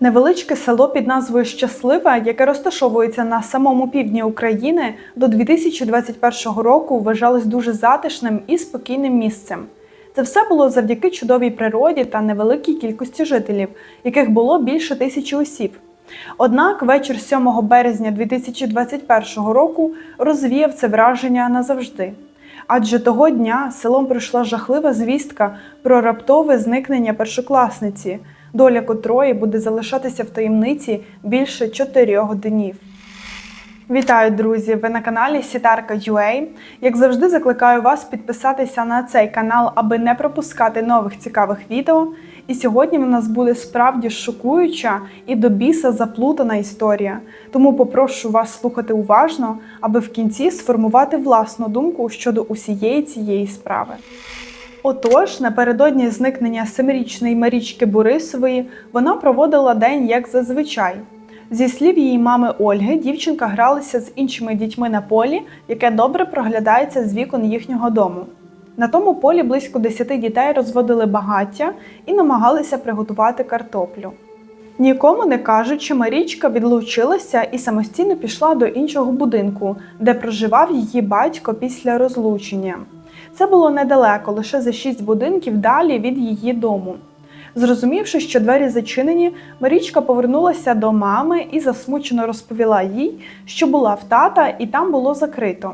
Невеличке село під назвою Щасливе, яке розташовується на самому півдні України, до 2021 року вважалось дуже затишним і спокійним місцем. Це все було завдяки чудовій природі та невеликій кількості жителів, яких було більше тисячі осіб. Однак вечір 7 березня 2021 року розвіяв це враження назавжди. Адже того дня селом прийшла жахлива звістка про раптове зникнення першокласниці, доля котрої буде залишатися в таємниці більше чотирьох днів. Вітаю, друзі! Ви на каналі Сітарка UA. Як завжди, закликаю вас підписатися на цей канал, аби не пропускати нових цікавих відео. І сьогодні в нас буде справді шокуюча і до біса заплутана історія. Тому попрошу вас слухати уважно, аби в кінці сформувати власну думку щодо усієї цієї справи. Отож, напередодні зникнення семирічної Марічки Борисової вона проводила день як зазвичай. Зі слів її мами Ольги, дівчинка гралася з іншими дітьми на полі, яке добре проглядається з вікон їхнього дому. На тому полі близько 10 дітей розводили багаття і намагалися приготувати картоплю. Нікому не кажучи, Марічка відлучилася і самостійно пішла до іншого будинку, де проживав її батько після розлучення. Це було недалеко, лише за шість будинків далі від її дому. Зрозумівши, що двері зачинені, Марічка повернулася до мами і засмучено розповіла їй, що була в тата і там було закрито.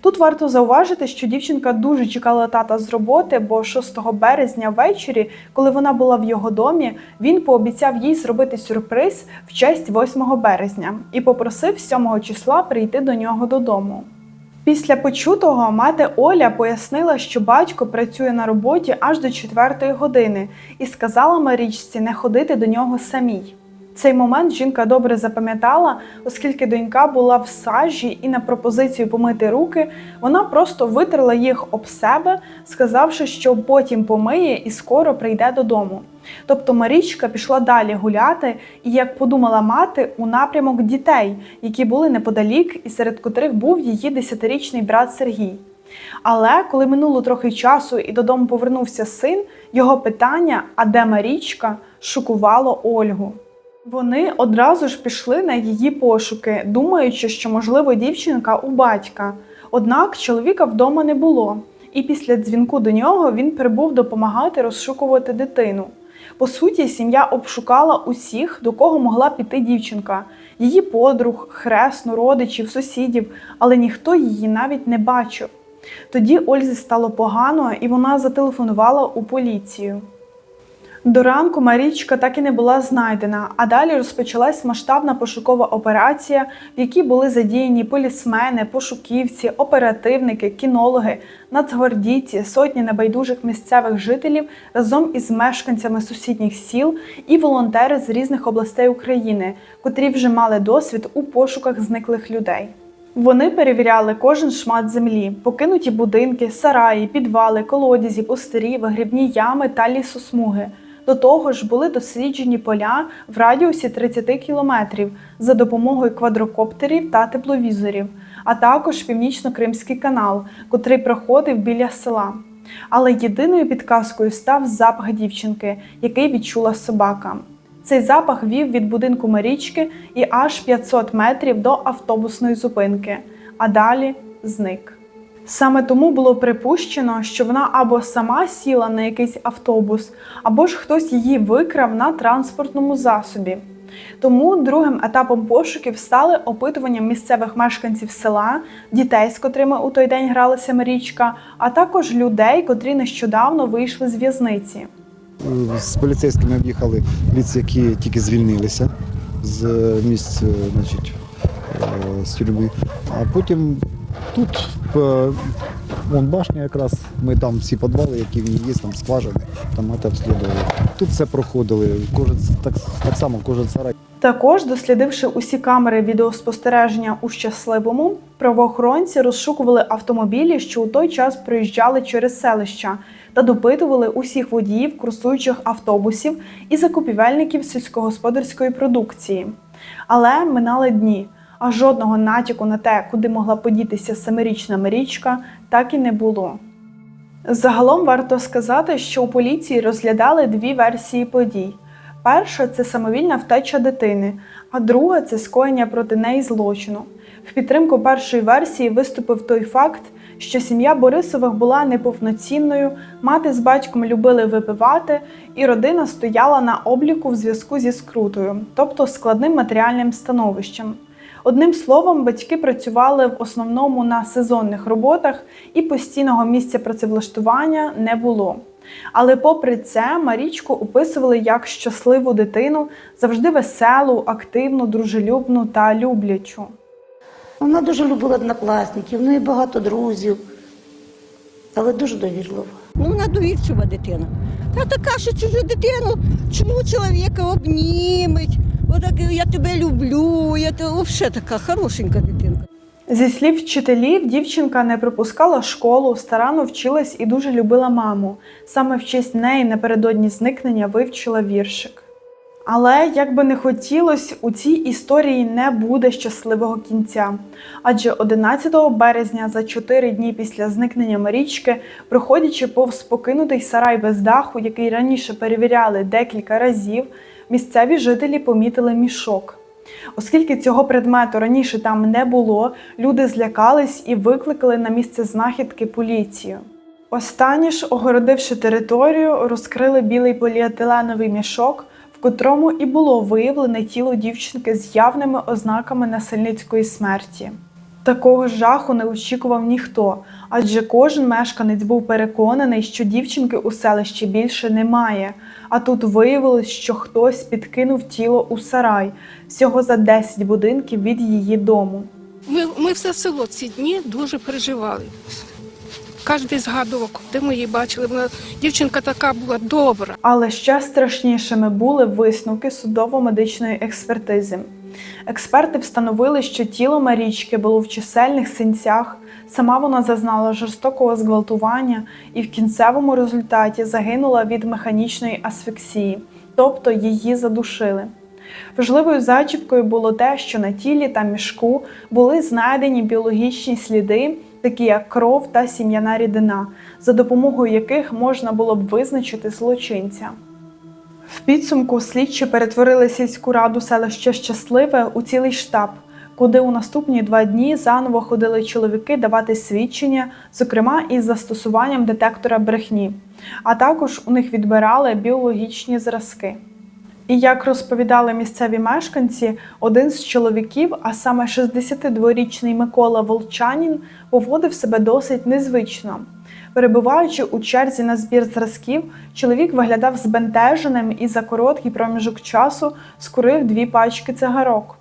Тут варто зауважити, що дівчинка дуже чекала тата з роботи, бо 6 березня ввечері, коли вона була в його домі, він пообіцяв їй зробити сюрприз в честь 8 березня і попросив 7 числа прийти до нього додому. Після почутого мати Оля пояснила, що батько працює на роботі аж до четвертої години і сказала Марічці не ходити до нього самій. Цей момент жінка добре запам'ятала, оскільки донька була в сажі і на пропозицію помити руки, вона просто витерла їх об себе, сказавши, що потім помиє і скоро прийде додому. Тобто Марічка пішла далі гуляти, і, як подумала мати, у напрямок дітей, які були неподалік, і серед котрих був її десятирічний брат Сергій. Але коли минуло трохи часу і додому повернувся син, його питання, а де Марічка, шокувало Ольгу. Вони одразу ж пішли на її пошуки, думаючи, що, можливо, дівчинка у батька. Однак чоловіка вдома не було, і після дзвінку до нього він прибув допомагати розшукувати дитину. По суті, сім'я обшукала усіх, до кого могла піти дівчинка, її подруг, хресну, родичів, сусідів, але ніхто її навіть не бачив. Тоді Ользі стало погано, і вона зателефонувала у поліцію. До ранку Марічка так і не була знайдена, а далі розпочалась масштабна пошукова операція, в якій були задіяні полісмени, пошуківці, оперативники, кінологи, нацгвардійці, сотні небайдужих місцевих жителів разом із мешканцями сусідніх сіл і волонтери з різних областей України, котрі вже мали досвід у пошуках зниклих людей. Вони перевіряли кожен шмат землі, покинуті будинки, сараї, підвали, колодязі, пустирі, вигрібні ями та лісосмуги. До того ж, були досліджені поля в радіусі 30 кілометрів за допомогою квадрокоптерів та тепловізорів, а також північно-кримський канал, котрий проходив біля села. Але єдиною підказкою став запах дівчинки, який відчула собака. Цей запах вів від будинку Марічки і аж 500 метрів до автобусної зупинки, а далі зник. Саме тому було припущено, що вона або сама сіла на якийсь автобус, або ж хтось її викрав на транспортному засобі. Тому другим етапом пошуків стали опитування місцевих мешканців села, дітей, з котрими у той день гралася Марічка, а також людей, котрі нещодавно вийшли з в'язниці. З поліцейськими об'їхали лиц, які тільки звільнилися з місць, е, значить, е, з тюрми. А потім тут е, вон башня якраз, ми там всі підвали, які в ній є, там скважини, там ми обслідували. Тут все проходили, кожен так, так само кожен сарай. Також, дослідивши усі камери відеоспостереження у щасливому, правоохоронці розшукували автомобілі, що у той час проїжджали через селища, та допитували усіх водіїв курсуючих автобусів і закупівельників сільськогосподарської продукції. Але минали дні, а жодного натяку на те, куди могла подітися семирічна Марічка, так і не було. Загалом варто сказати, що у поліції розглядали дві версії подій. Перша це самовільна втеча дитини, а друга це скоєння проти неї злочину. В підтримку першої версії виступив той факт, що сім'я Борисових була неповноцінною, мати з батьком любили випивати, і родина стояла на обліку в зв'язку зі скрутою, тобто складним матеріальним становищем. Одним словом, батьки працювали в основному на сезонних роботах і постійного місця працевлаштування не було. Але попри це, Марічку описували як щасливу дитину, завжди веселу, активну, дружелюбну та люблячу. Вона дуже любила однокласників, в неї багато друзів, але дуже довірлива. Ну, вона довірчива дитина. Та така, що чужу дитину, чому чоловіка обніметь. Отак я тебе люблю, я тебе взагалі така хорошенька дитинка. Зі слів вчителів, дівчинка не пропускала школу, старанно вчилась і дуже любила маму. Саме в честь неї напередодні зникнення вивчила віршик. Але як би не хотілось, у цій історії не буде щасливого кінця. Адже 11 березня, за 4 дні після зникнення Марічки, проходячи повз покинутий сарай без даху, який раніше перевіряли декілька разів, місцеві жителі помітили мішок. Оскільки цього предмету раніше там не було, люди злякались і викликали на місце знахідки поліцію. Останні ж, огородивши територію, розкрили білий поліетиленовий мішок, в котрому і було виявлене тіло дівчинки з явними ознаками насильницької смерті. Такого жаху не очікував ніхто, адже кожен мешканець був переконаний, що дівчинки у селищі більше немає. А тут виявилось, що хтось підкинув тіло у сарай всього за 10 будинків від її дому. Ми, ми все село ці дні дуже переживали. Кожен згадував, де ми її бачили. Вона дівчинка така була добра. Але ще страшнішими були висновки судово-медичної експертизи. Експерти встановили, що тіло Марічки було в чисельних синцях, сама вона зазнала жорстокого зґвалтування і в кінцевому результаті загинула від механічної асфіксії, тобто її задушили. Важливою зачіпкою було те, що на тілі та мішку були знайдені біологічні сліди, такі як кров та сім'яна рідина, за допомогою яких можна було б визначити злочинця. В підсумку слідчі перетворили сільську раду селища Щасливе у цілий штаб, куди у наступні два дні заново ходили чоловіки давати свідчення, зокрема із застосуванням детектора брехні, а також у них відбирали біологічні зразки. І як розповідали місцеві мешканці, один з чоловіків, а саме 62-річний Микола Волчанін, поводив себе досить незвично. Перебуваючи у черзі на збір зразків, чоловік виглядав збентеженим і за короткий проміжок часу скурив дві пачки цигарок.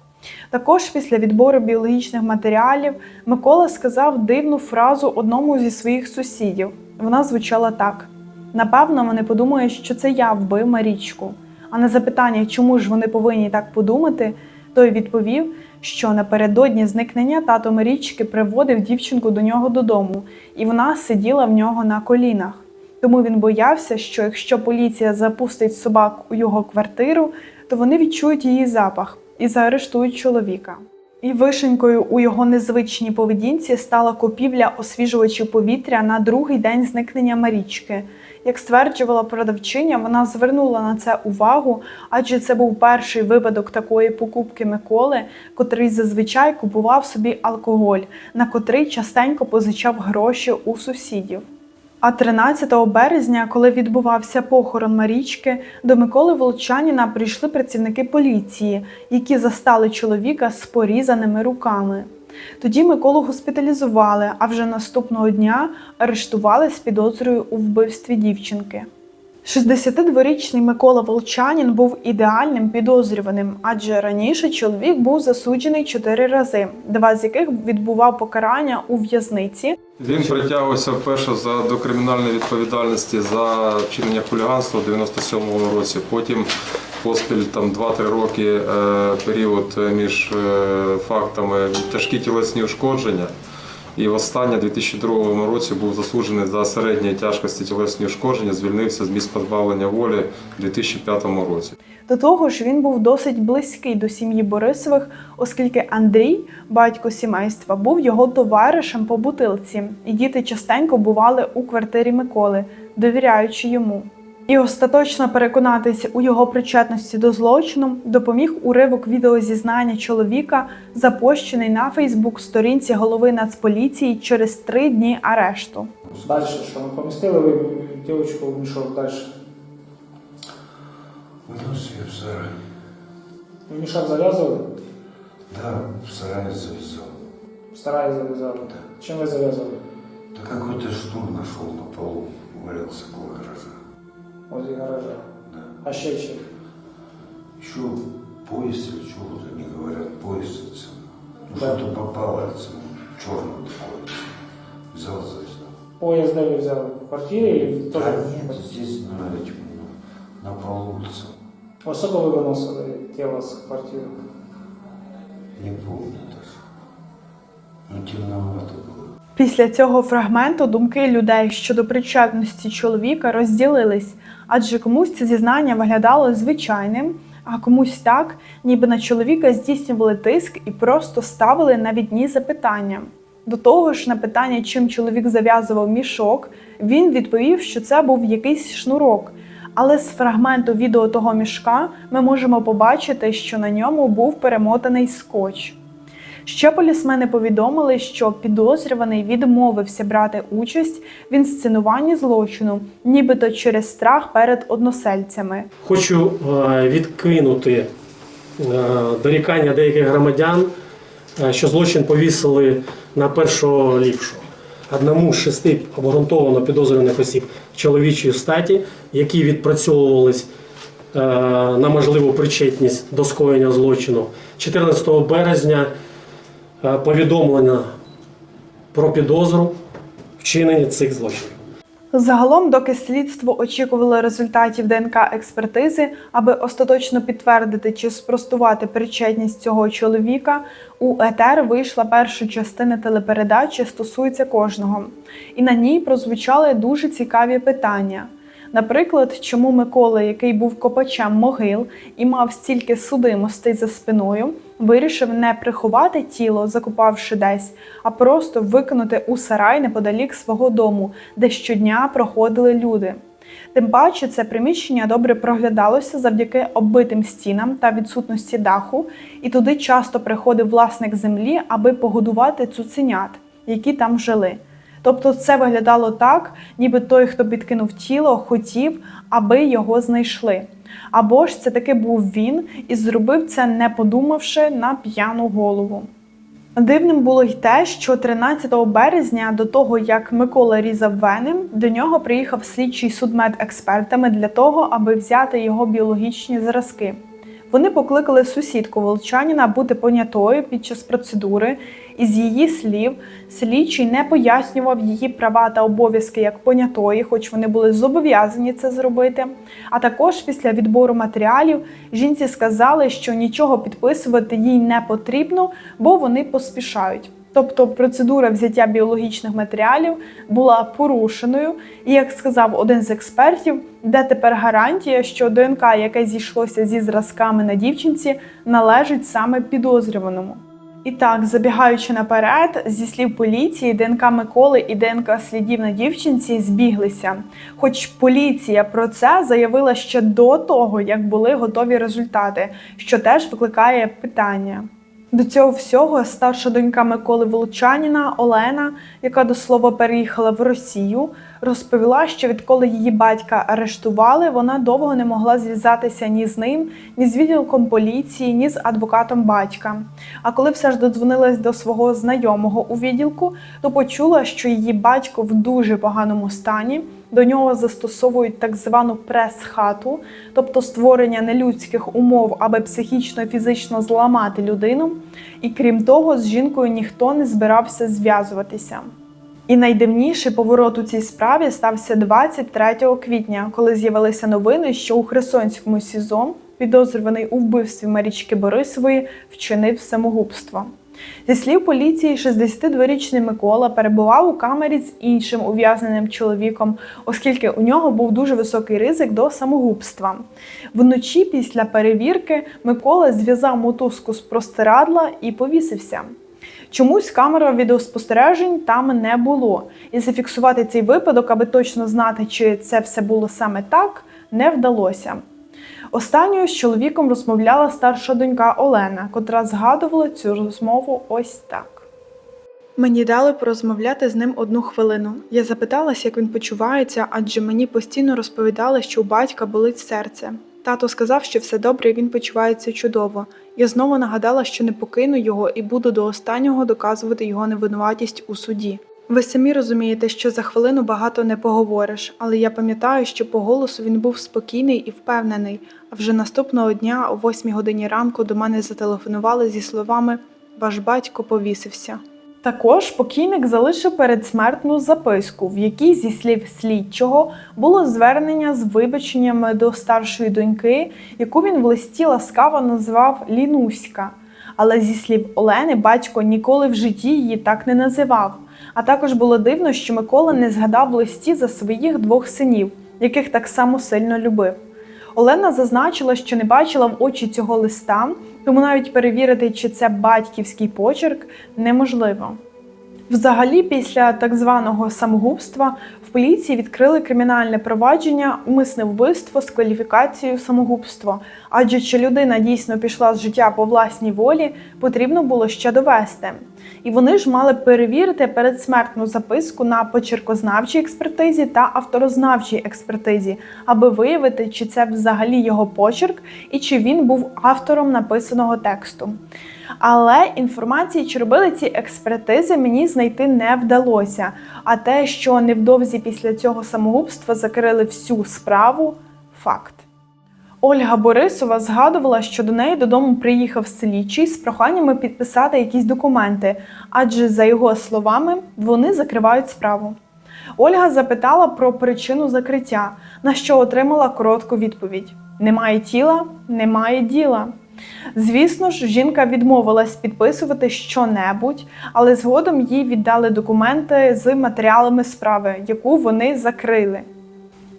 Також після відбору біологічних матеріалів Микола сказав дивну фразу одному зі своїх сусідів. Вона звучала так: напевно, вони подумають, що це я вбив Марічку. А на запитання, чому ж вони повинні так подумати, той відповів, що напередодні зникнення тато Марічки приводив дівчинку до нього додому, і вона сиділа в нього на колінах. Тому він боявся, що якщо поліція запустить собак у його квартиру, то вони відчують її запах і заарештують чоловіка. І вишенькою у його незвичній поведінці стала купівля освіжувачів повітря на другий день зникнення Марічки. Як стверджувала продавчиня, вона звернула на це увагу, адже це був перший випадок такої покупки Миколи, котрий зазвичай купував собі алкоголь, на котрий частенько позичав гроші у сусідів. А 13 березня, коли відбувався похорон Марічки, до Миколи Волчаніна прийшли працівники поліції, які застали чоловіка з порізаними руками. Тоді Миколу госпіталізували, а вже наступного дня арештували з підозрою у вбивстві дівчинки. 62-річний Микола Волчанін був ідеальним підозрюваним, адже раніше чоловік був засуджений чотири рази, два з яких відбував покарання у в'язниці, Він притягувався вперше за до кримінальної відповідальності за вчинення хуліганства в 97-му році. Потім поспіль там 2-3 роки е, період між е, фактами тяжкі тілесні ушкодження. І востаннє у 2002 році був засуджений за середньої тяжкості тілесні ушкодження, звільнився з місць позбавлення волі у 2005 році. До того ж, він був досить близький до сім'ї Борисових, оскільки Андрій, батько сімейства, був його товаришем по бутилці, і діти частенько бували у квартирі Миколи, довіряючи йому. І остаточно переконатись у його причетності до злочину допоміг уривок відеозізнання чоловіка, запущений на Фейсбук-сторінці голови Нацполіції через три дні арешту. Далі, що ми помістили ви дівчинку в мішок далі. В мішок зав'язували, Да, в сарае завязал. в сараї зав'язали. Чим ви зав'язали? Да какой-то шнур нашел на полу, валялся около гаража Возле гаража. Да. А ще чим? Еще поезд или что вот они говорят, поезд это. Ну Да. что-то попало, это черное такое. Взял, завязал. Поїзд де ви взяли? В квартирі чи теж? Да нет, здесь на этим, ну, на полу улице. Особо ви виносили тіло з квартири? Не помню даже. Ну темновато было. Після цього фрагменту думки людей щодо причетності чоловіка розділились, адже комусь це зізнання виглядало звичайним, а комусь так, ніби на чоловіка здійснювали тиск і просто ставили навідні запитання. До того ж, на питання, чим чоловік зав'язував мішок, він відповів, що це був якийсь шнурок. Але з фрагменту відео того мішка ми можемо побачити, що на ньому був перемотаний скотч. Ще полісмени повідомили, що підозрюваний відмовився брати участь в інсценуванні злочину, нібито через страх перед односельцями. Хочу е, відкинути е, дорікання деяких громадян, е, що злочин повісили на першого ліпшого. Одному з шести обґрунтовано підозрюваних осіб чоловічої статі, які відпрацьовувались на можливу причетність до скоєння злочину. 14 березня е, повідомлено про підозру вчинення цих злочинів. Загалом, доки слідство очікувало результатів ДНК експертизи, аби остаточно підтвердити чи спростувати причетність цього чоловіка, у етер вийшла перша частина телепередачі стосується кожного, і на ній прозвучали дуже цікаві питання. Наприклад, чому Микола, який був копачем могил і мав стільки судимостей за спиною, вирішив не приховати тіло, закопавши десь, а просто викинути у сарай неподалік свого дому, де щодня проходили люди. Тим паче, це приміщення добре проглядалося завдяки оббитим стінам та відсутності даху, і туди часто приходив власник землі, аби погодувати цуценят, які там жили. Тобто це виглядало так, ніби той, хто підкинув тіло, хотів, аби його знайшли. Або ж це таки був він і зробив це, не подумавши на п'яну голову. Дивним було й те, що 13 березня, до того як Микола різав вени, до нього приїхав слідчий судмедекспертами для того, аби взяти його біологічні зразки. Вони покликали сусідку волчаніна бути понятою під час процедури, і з її слів слідчий не пояснював її права та обов'язки як понятої, хоч вони були зобов'язані це зробити. А також після відбору матеріалів жінці сказали, що нічого підписувати їй не потрібно, бо вони поспішають. Тобто процедура взяття біологічних матеріалів була порушеною, і як сказав один з експертів, де тепер гарантія, що ДНК, яке зійшлося зі зразками на дівчинці, належить саме підозрюваному. І так, забігаючи наперед, зі слів поліції, ДНК Миколи і ДНК слідів на дівчинці збіглися. Хоч поліція про це заявила ще до того, як були готові результати, що теж викликає питання. До цього всього старша донька Миколи Волчаніна Олена, яка до слова переїхала в Росію, розповіла, що відколи її батька арештували, вона довго не могла зв'язатися ні з ним, ні з відділком поліції, ні з адвокатом батька. А коли все ж додзвонилась до свого знайомого у відділку, то почула, що її батько в дуже поганому стані. До нього застосовують так звану прес-хату, тобто створення нелюдських умов, аби психічно і фізично зламати людину. І крім того, з жінкою ніхто не збирався зв'язуватися. І найдивніший поворот у цій справі стався 23 квітня, коли з'явилися новини, що у Херсонському СІЗО підозрюваний у вбивстві Марічки Борисової вчинив самогубство. Зі слів поліції, 62-річний Микола перебував у камері з іншим ув'язненим чоловіком, оскільки у нього був дуже високий ризик до самогубства. Вночі після перевірки Микола зв'язав мотузку з простирадла і повісився. Чомусь камера відеоспостережень там не було, і зафіксувати цей випадок, аби точно знати, чи це все було саме так, не вдалося. Останньою з чоловіком розмовляла старша донька Олена, котра згадувала цю розмову ось так. Мені дали порозмовляти з ним одну хвилину. Я запиталась, як він почувається, адже мені постійно розповідали, що у батька болить серце. Тато сказав, що все добре, і він почувається чудово. Я знову нагадала, що не покину його і буду до останнього доказувати його невинуватість у суді. Ви самі розумієте, що за хвилину багато не поговориш, але я пам'ятаю, що по голосу він був спокійний і впевнений. А вже наступного дня, о 8 годині ранку, до мене зателефонували зі словами Ваш батько повісився. Також покійник залишив передсмертну записку, в якій, зі слів слідчого, було звернення з вибаченнями до старшої доньки, яку він в листі ласкаво назвав Лінуська. Але зі слів Олени, батько ніколи в житті її так не називав. А також було дивно, що Микола не згадав листі за своїх двох синів, яких так само сильно любив. Олена зазначила, що не бачила в очі цього листа, тому навіть перевірити, чи це батьківський почерк, неможливо. Взагалі, після так званого самогубства в поліції відкрили кримінальне провадження умисне вбивство з кваліфікацією самогубство. Адже чи людина дійсно пішла з життя по власній волі, потрібно було ще довести. І вони ж мали перевірити передсмертну записку на почеркознавчій експертизі та авторознавчій експертизі, аби виявити, чи це взагалі його почерк і чи він був автором написаного тексту. Але інформації, чи робили ці експертизи, мені знайти не вдалося. А те, що невдовзі після цього самогубства закрили всю справу факт. Ольга Борисова згадувала, що до неї додому приїхав слідчий з проханнями підписати якісь документи, адже, за його словами, вони закривають справу. Ольга запитала про причину закриття, на що отримала коротку відповідь: Немає тіла, немає діла. Звісно ж, жінка відмовилась підписувати що-небудь, але згодом їй віддали документи з матеріалами справи, яку вони закрили.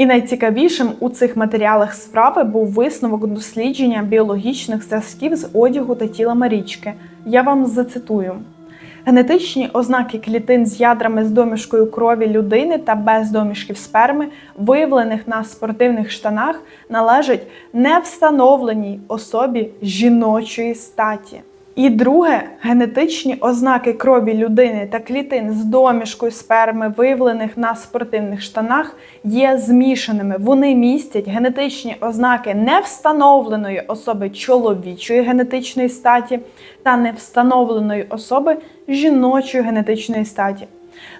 І найцікавішим у цих матеріалах справи був висновок дослідження біологічних зв'язків з одягу та тіла Марічки. Я вам зацитую. Генетичні ознаки клітин з ядрами з домішкою крові людини та без домішків сперми, виявлених на спортивних штанах, належать невстановленій особі жіночої статі. І друге, генетичні ознаки крові людини та клітин з домішкою сперми, виявлених на спортивних штанах, є змішаними. Вони містять генетичні ознаки невстановленої особи чоловічої генетичної статі та невстановленої особи жіночої генетичної статі.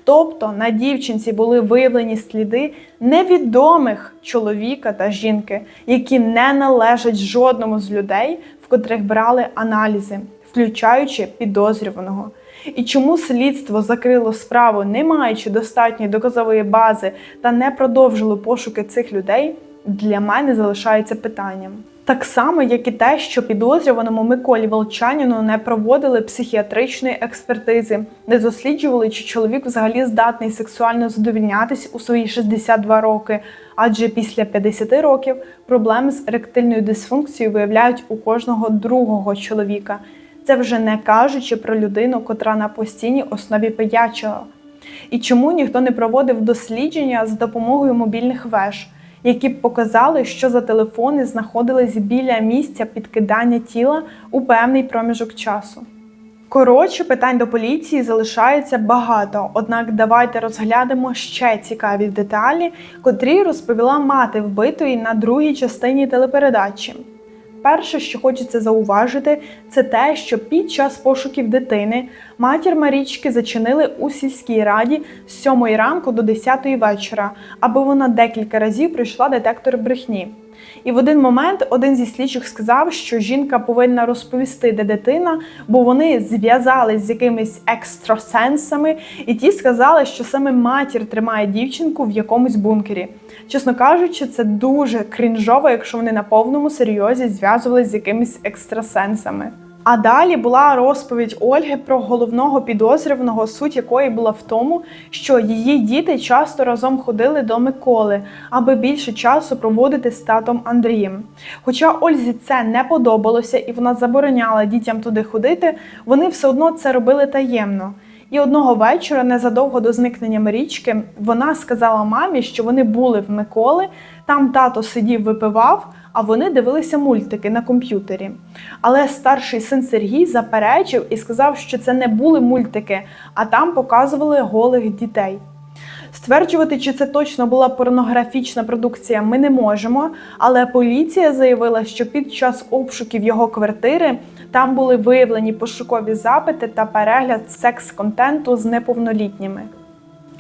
Тобто на дівчинці були виявлені сліди невідомих чоловіка та жінки, які не належать жодному з людей, в котрих брали аналізи, включаючи підозрюваного. І чому слідство закрило справу, не маючи достатньої доказової бази та не продовжило пошуки цих людей, для мене залишається питанням. Так само, як і те, що підозрюваному Миколі Волчаніну не проводили психіатричної експертизи, не досліджували, чи чоловік взагалі здатний сексуально задовільнятись у свої 62 роки, адже після 50 років проблеми з еректильною дисфункцією виявляють у кожного другого чоловіка. Це вже не кажучи про людину, котра на постійній основі пиячила. І чому ніхто не проводив дослідження з допомогою мобільних веж, які б показали, що за телефони знаходились біля місця підкидання тіла у певний проміжок часу. Коротше, питань до поліції залишається багато, однак давайте розглянемо ще цікаві деталі, котрі розповіла мати вбитої на другій частині телепередачі. Перше, що хочеться зауважити, це те, що під час пошуків дитини матір Марічки зачинили у сільській раді з 7 ранку до 10 вечора, аби вона декілька разів пройшла детектор брехні. І в один момент один зі слідчих сказав, що жінка повинна розповісти, де дитина, бо вони зв'язались з якимись екстрасенсами, і ті сказали, що саме матір тримає дівчинку в якомусь бункері. Чесно кажучи, це дуже крінжово, якщо вони на повному серйозі зв'язувались з якимись екстрасенсами. А далі була розповідь Ольги про головного підозрюваного, суть якої була в тому, що її діти часто разом ходили до Миколи, аби більше часу проводити з татом Андрієм. Хоча Ользі це не подобалося і вона забороняла дітям туди ходити, вони все одно це робили таємно. І одного вечора, незадовго до зникнення Марічки, вона сказала мамі, що вони були в Миколи, там тато сидів, випивав, а вони дивилися мультики на комп'ютері. Але старший син Сергій заперечив і сказав, що це не були мультики, а там показували голих дітей. Стверджувати, чи це точно була порнографічна продукція, ми не можемо. Але поліція заявила, що під час обшуків його квартири там були виявлені пошукові запити та перегляд секс-контенту з неповнолітніми.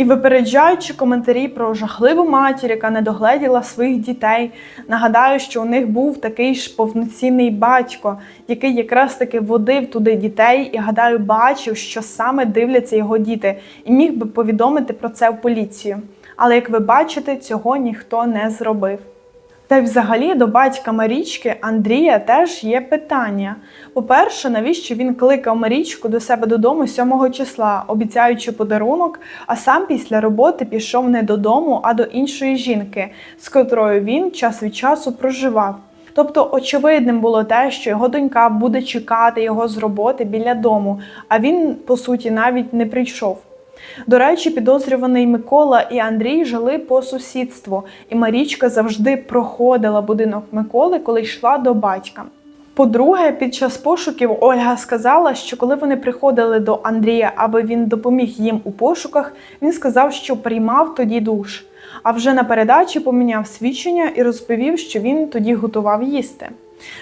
І випереджаючи коментарі про жахливу матір, яка не догледіла своїх дітей, нагадаю, що у них був такий ж повноцінний батько, який якраз таки водив туди дітей і, гадаю, бачив, що саме дивляться його діти, і міг би повідомити про це в поліцію. Але як ви бачите, цього ніхто не зробив. Та й взагалі до батька Марічки Андрія теж є питання. По-перше, навіщо він кликав Марічку до себе додому 7 числа, обіцяючи подарунок, а сам після роботи пішов не додому, а до іншої жінки, з котрою він час від часу проживав. Тобто очевидним було те, що його донька буде чекати його з роботи біля дому, а він, по суті, навіть не прийшов. До речі, підозрюваний Микола і Андрій жили по сусідству, і Марічка завжди проходила будинок Миколи, коли йшла до батька. По-друге, під час пошуків Ольга сказала, що коли вони приходили до Андрія, аби він допоміг їм у пошуках, він сказав, що приймав тоді душ. А вже на передачі поміняв свідчення і розповів, що він тоді готував їсти.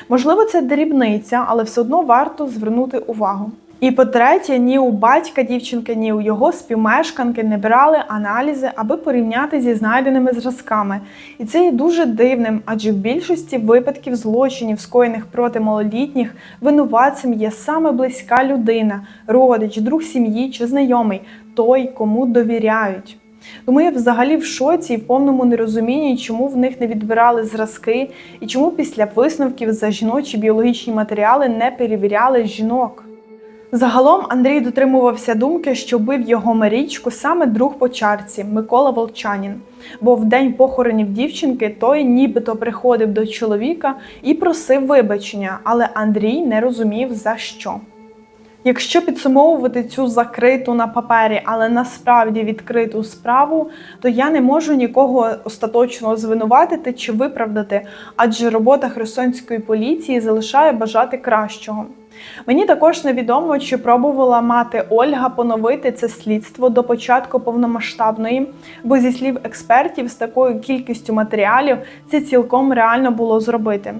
Можливо, це дрібниця, але все одно варто звернути увагу. І по-третє, ні у батька дівчинки, ні у його співмешканки не брали аналізи, аби порівняти зі знайденими зразками. І це є дуже дивним, адже в більшості випадків злочинів, скоєних проти малолітніх, винуватцем є саме близька людина, родич, друг сім'ї чи знайомий, той, кому довіряють. Тому я взагалі в шоці і в повному нерозумінні, чому в них не відбирали зразки, і чому після висновків за жіночі біологічні матеріали не перевіряли жінок. Загалом Андрій дотримувався думки, що бив його Марічку саме друг по чарці Микола Волчанін. Бо в день похоронів дівчинки той нібито приходив до чоловіка і просив вибачення, але Андрій не розумів за що. Якщо підсумовувати цю закриту на папері, але насправді відкриту справу, то я не можу нікого остаточно звинуватити чи виправдати, адже робота Херсонської поліції залишає бажати кращого. Мені також невідомо, чи пробувала мати Ольга поновити це слідство до початку повномасштабної, бо зі слів експертів, з такою кількістю матеріалів це цілком реально було зробити.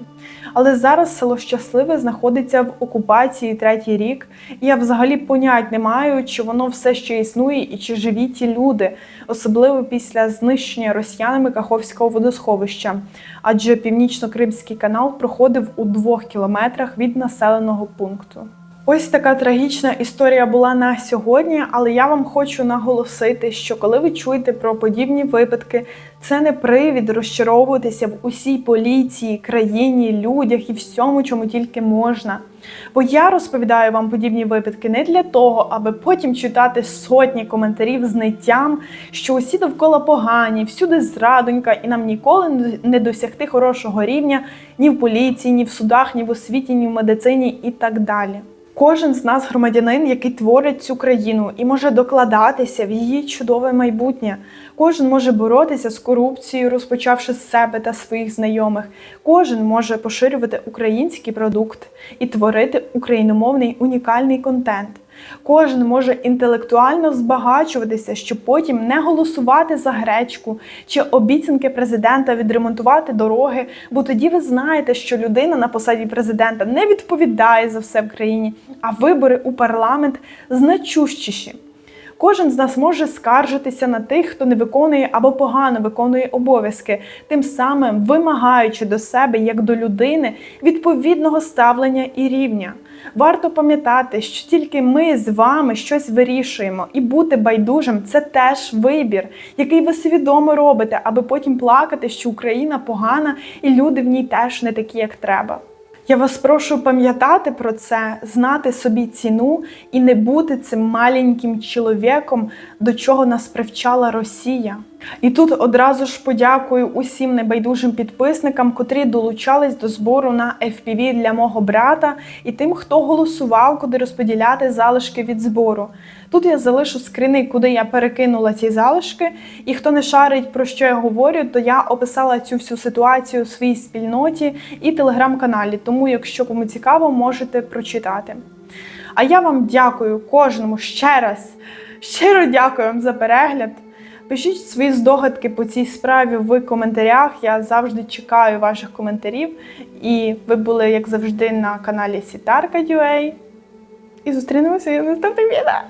Але зараз село Щасливе знаходиться в окупації третій рік, і я взагалі понять не маю, чи воно все ще існує і чи живі ті люди, особливо після знищення росіянами Каховського водосховища. Адже північно-кримський канал проходив у двох кілометрах від населеного пункту. Ось така трагічна історія була на сьогодні, але я вам хочу наголосити, що коли ви чуєте про подібні випадки, це не привід розчаровуватися в усій поліції, країні, людях і всьому, чому тільки можна. Бо я розповідаю вам подібні випадки не для того, аби потім читати сотні коментарів з ниттям, що усі довкола погані, всюди зрадонька, і нам ніколи не досягти хорошого рівня ні в поліції, ні в судах, ні в освіті, ні в медицині і так далі. Кожен з нас громадянин, який творить цю країну і може докладатися в її чудове майбутнє. Кожен може боротися з корупцією, розпочавши з себе та своїх знайомих. Кожен може поширювати український продукт і творити україномовний унікальний контент. Кожен може інтелектуально збагачуватися, щоб потім не голосувати за гречку чи обіцянки президента відремонтувати дороги, бо тоді ви знаєте, що людина на посаді президента не відповідає за все в країні, а вибори у парламент значущіші. Кожен з нас може скаржитися на тих, хто не виконує або погано виконує обов'язки, тим самим вимагаючи до себе як до людини відповідного ставлення і рівня. Варто пам'ятати, що тільки ми з вами щось вирішуємо, і бути байдужим це теж вибір, який ви свідомо робите, аби потім плакати, що Україна погана і люди в ній теж не такі, як треба. Я вас прошу пам'ятати про це, знати собі ціну і не бути цим маленьким чоловіком, до чого нас привчала Росія. І тут одразу ж подякую усім небайдужим підписникам, котрі долучались до збору на FPV для мого брата, і тим, хто голосував, куди розподіляти залишки від збору. Тут я залишу скрини, куди я перекинула ці залишки. І хто не шарить про що я говорю, то я описала цю всю ситуацію у своїй спільноті і телеграм-каналі. Тому, якщо кому цікаво, можете прочитати. А я вам дякую кожному ще раз. Щиро дякую вам за перегляд. Пишіть свої здогадки по цій справі в коментарях. Я завжди чекаю ваших коментарів. І ви були, як завжди, на каналі Сітарка.ua. І зустрінемося в наступних відео.